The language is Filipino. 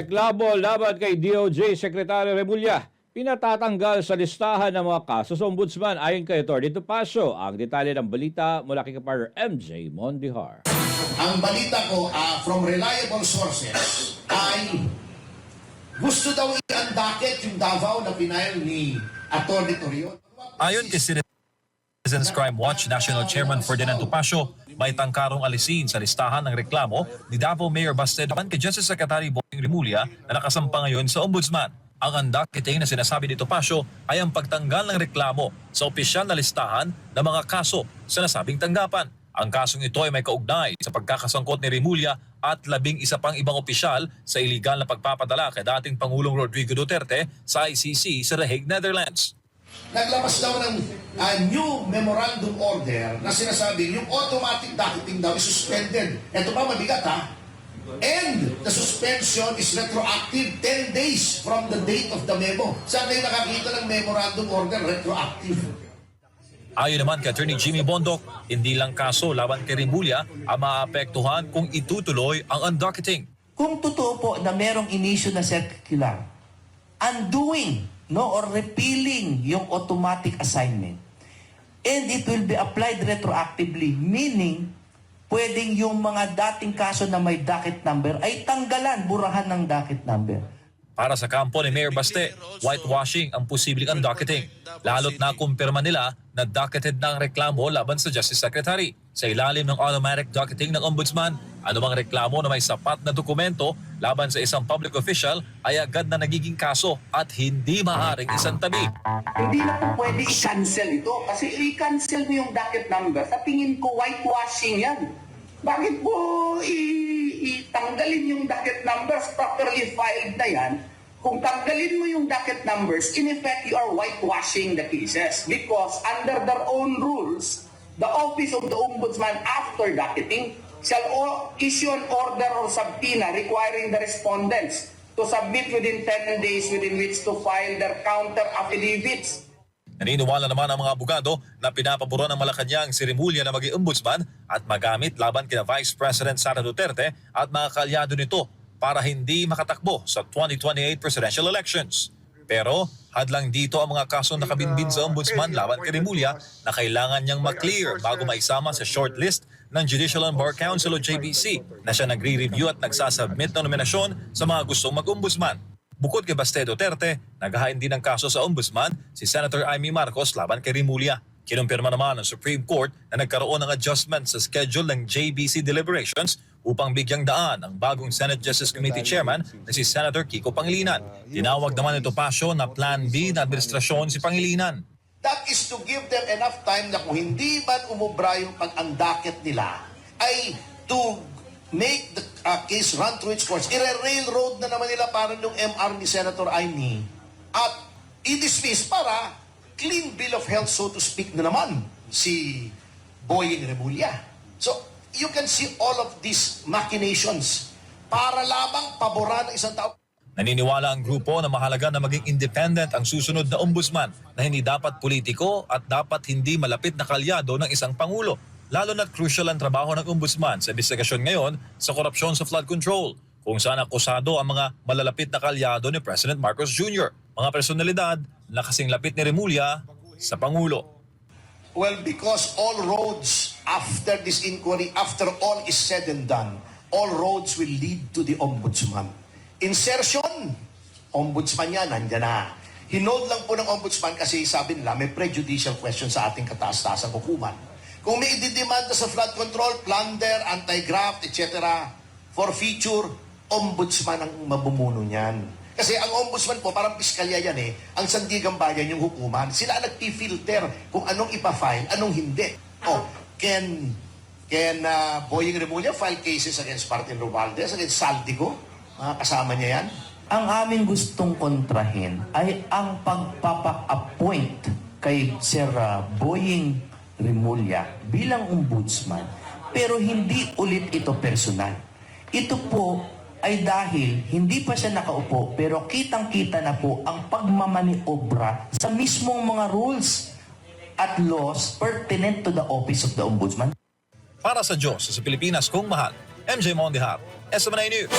Reklamo laban kay DOJ Secretary Remulla. Pinatatanggal sa listahan ng mga kaso sa ombudsman ayon kay Atty. Topacio. Ang detalye ng balita mula kay Kapar MJ Mondihar. Ang balita ko ah, from reliable sources ay gusto daw i-undocket yung Davao na pinail ni Atty. Torion. Ayon kay Citizens Crime Watch National Chairman Ferdinand Topacio, may tangkarong alisin sa listahan ng reklamo ni Davao Mayor Bastedo kay Justice Secretary Boying Rimulya na nakasampa ngayon sa Ombudsman. Ang undocketting na sinasabi ni Topacio ay ang pagtanggal ng reklamo sa opisyal na listahan ng mga kaso sa nasabing tanggapan. Ang kasong ito ay may kaugnay sa pagkakasangkot ni Rimulya at labing isa pang ibang opisyal sa iligal na pagpapadala kay dating Pangulong Rodrigo Duterte sa ICC sa The Hague, Netherlands. Naglabas daw ng ah, new memorandum order na sinasabi yung automatic docketing daw is suspended. Ito pa mabigat ha. And the suspension is retroactive 10 days from the date of the memo. Saan kayo nakakita ng memorandum order retroactive? Ayon naman kay Attorney Jimmy Bondok, hindi lang kaso laban kay Rimulya ang maapektuhan kung itutuloy ang undocketing. Kung totoo po na merong inisyu na circular, undoing no, or repealing yung automatic assignment, and it will be applied retroactively, meaning pwedeng yung mga dating kaso na may docket number ay tanggalan, burahan ng docket number. Para sa kampo ni Mayor Baste, whitewashing ang posibleng undocketing. Lalo't nakumpirma nila na docketed na ang reklamo laban sa Justice Secretary. Sa ilalim ng automatic docketing ng Ombudsman, anumang reklamo na may sapat na dokumento laban sa isang public official ay agad na nagiging kaso at hindi maaaring isang tabi. Hindi na po pwede i-cancel ito kasi i-cancel mo yung docket number. Sa tingin ko, whitewashing yan. Bakit po itanggalin yung docket numbers properly filed na yan? Kung tanggalin mo yung docket numbers, in effect, you are whitewashing the cases. Because under their own rules, the Office of the Ombudsman after docketing shall issue an order or subpoena requiring the respondents to submit within 10 days within which to file their counter affidavits. Naniniwala naman ang mga abogado na pinapaboran ng Malacanang si Rimulya na maging ombudsman at magamit laban kina Vice President Sara Duterte at mga kalyado nito para hindi makatakbo sa 2028 presidential elections. Pero hadlang dito ang mga kasong nakabinbin sa ombudsman laban kay Rimulya na kailangan niyang maklear bago maisama sa shortlist ng Judicial and Bar Council o JBC na siya nagre-review at nagsasubmit ng nominasyon sa mga gustong mag-ombudsman. Bukod kay Baste Duterte, naghahain din ng kaso sa ombudsman si Senator Amy Marcos laban kay Rimulya. Kinumpirma naman ng Supreme Court na nagkaroon ng adjustment sa schedule ng JBC deliberations upang bigyang daan ang bagong Senate Justice Committee Chairman na si Senator Kiko Pangilinan. Tinawag naman ito Pasio na Plan B na administrasyon si Pangilinan. That is to give them enough time na kung hindi man umubra yung pag-undocket nila, ay to make the uh, case run through its course. Ire-railroad na naman nila para yung MR ni Senator Aimee at i-dismiss para clean bill of health, so to speak, na naman si Boying Remulla. So, you can see all of these machinations para lamang paboran ng isang tao. Naniniwala ang grupo na mahalaga na maging independent ang susunod na ombudsman na hindi dapat politiko at dapat hindi malapit na kalyado ng isang pangulo. Lalo na crucial ang trabaho ng ombudsman sa investigasyon ngayon sa korupsyon sa flood control, kung saan akusado ang mga malalapit na kalyado ni President Marcos Jr., mga personalidad na kasing lapit ni Remulla sa Pangulo. Well, because all roads after this inquiry, after all is said and done, all roads will lead to the ombudsman. Insertion, ombudsman yan, nandyan na. Hinold lang po ng ombudsman kasi sabi nila may prejudicial question sa ating kataas-taasang hukuman. Kung may ididemanda sa flood control, plunder, anti-graft, etc., for feature, ombudsman ang mabumuno niyan. Kasi ang ombudsman po, parang piskalya yan eh. Ang sandigang bayan yung hukuman. Sila ang nagpi-filter kung anong ipa-file, anong hindi. Oh, can can uh, Boying Remulla file cases against Martin Romualdez, against Saldico? Mga kasama niya yan? Ang aming gustong kontrahin ay ang pagpapa-appoint kay Sir uh, Boying Remulla bilang ombudsman pero hindi ulit ito personal. Ito po ay dahil hindi pa siya nakaupo pero kitang-kita na po ang pagmamaniobra sa mismong mga rules at laws pertinent to the office of the ombudsman. Para sa Diyos sa Pilipinas kung mahal, MJ Mondihar, SMNI News.